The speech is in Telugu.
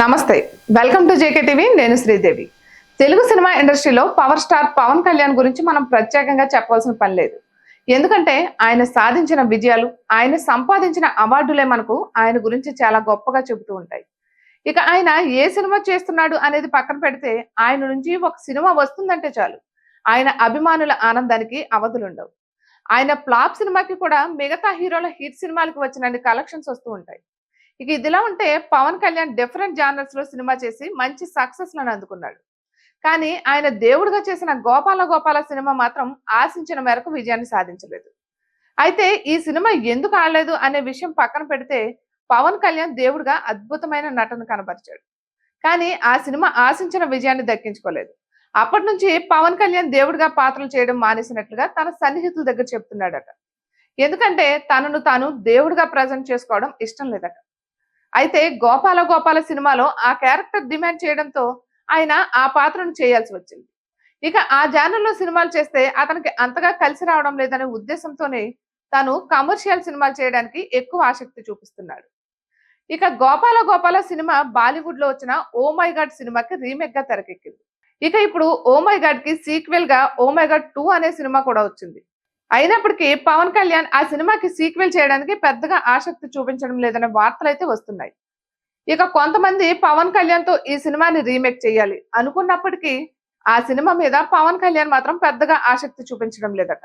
నమస్తే. వెల్కమ్ టు జేకే టీవీ నేను శ్రీదేవి. తెలుగు సినిమా ఇండస్ట్రీలో పవర్ స్టార్ పవన్ కళ్యాణ్ గురించి మనం ప్రత్యేకంగా చెప్పాల్సిన పని లేదు. ఎందుకంటే ఆయన సాధించిన విజయాలు ఆయన సంపాదించిన అవార్డులే మనకు ఆయన గురించి చాలా గొప్పగా చెబుతూ ఉంటాయి. ఇక ఆయన ఏ సినిమా చేస్తున్నాడు అనేది పక్కన పెడితే ఆయన నుంచి ఒక సినిమా వస్తుందంటే చాలు. ఆయన అభిమానుల ఆనందానికి అవధులుండవు. ఆయన ఫ్లాప్ సినిమాకి కూడా మిగతా హీరోల హిట్ సినిమాలకు వచ్చినన్ని కలెక్షన్స్ వస్తూ ఉంటాయి. ఇక ఇదిలా ఉంటే పవన్ కళ్యాణ్ డిఫరెంట్ జానర్స్లో సినిమా చేసి మంచి సక్సెస్లను అందుకున్నాడు. కానీ ఆయన దేవుడిగా చేసిన గోపాల గోపాల సినిమా మాత్రం ఆశించిన మేరకు విజయాన్ని సాధించలేదు. అయితే ఈ సినిమా ఎందుకు ఆడలేదు అనే విషయం పక్కన పెడితే పవన్ కళ్యాణ్ దేవుడిగా అద్భుతమైన నటన కనబరిచాడు. కానీ ఆ సినిమా ఆశించిన విజయాన్ని దక్కించుకోలేదు. అప్పటి నుంచి పవన్ కళ్యాణ్ దేవుడిగా పాత్రలు చేయడం మానేసినట్లుగా తన సన్నిహితుల దగ్గర చెప్తున్నాడట. ఎందుకంటే తనను తాను దేవుడిగా ప్రజెంట్ చేసుకోవడం ఇష్టం లేదట. అయితే గోపాల గోపాల సినిమాలో ఆ క్యారెక్టర్ డిమాండ్ చేయడంతో ఆయన ఆ పాత్రను చేయాల్సి వచ్చింది. ఇక ఆ జానర్లో సినిమాలు చేస్తే అతనికి అంతగా కలిసి రావడం లేదనే ఉద్దేశంతోనే తాను కమర్షియల్ సినిమాలు చేయడానికి ఎక్కువ ఆసక్తి చూపిస్తున్నాడు. ఇక గోపాల గోపాల సినిమా బాలీవుడ్లో వచ్చిన ఓ మై గాడ్ సినిమాకి రీమేక్గా తెరకెక్కింది. ఇక ఇప్పుడు ఓ మై గాడ్కి సీక్వెల్గా ఓ మై గాడ్ టూ అనే సినిమా కూడా వచ్చింది. అయినప్పటికీ పవన్ కళ్యాణ్ ఆ సినిమాకి సీక్వెల్ చేయడానికి పెద్దగా ఆసక్తి చూపించడం లేదనే వార్తలు అయితే వస్తున్నాయి. ఇక కొంతమంది పవన్ కళ్యాణ్తో ఈ సినిమాని రీమేక్ చేయాలి అనుకున్నప్పటికీ ఆ సినిమా మీద పవన్ కళ్యాణ్ మాత్రం పెద్దగా ఆసక్తి చూపించడం లేదట.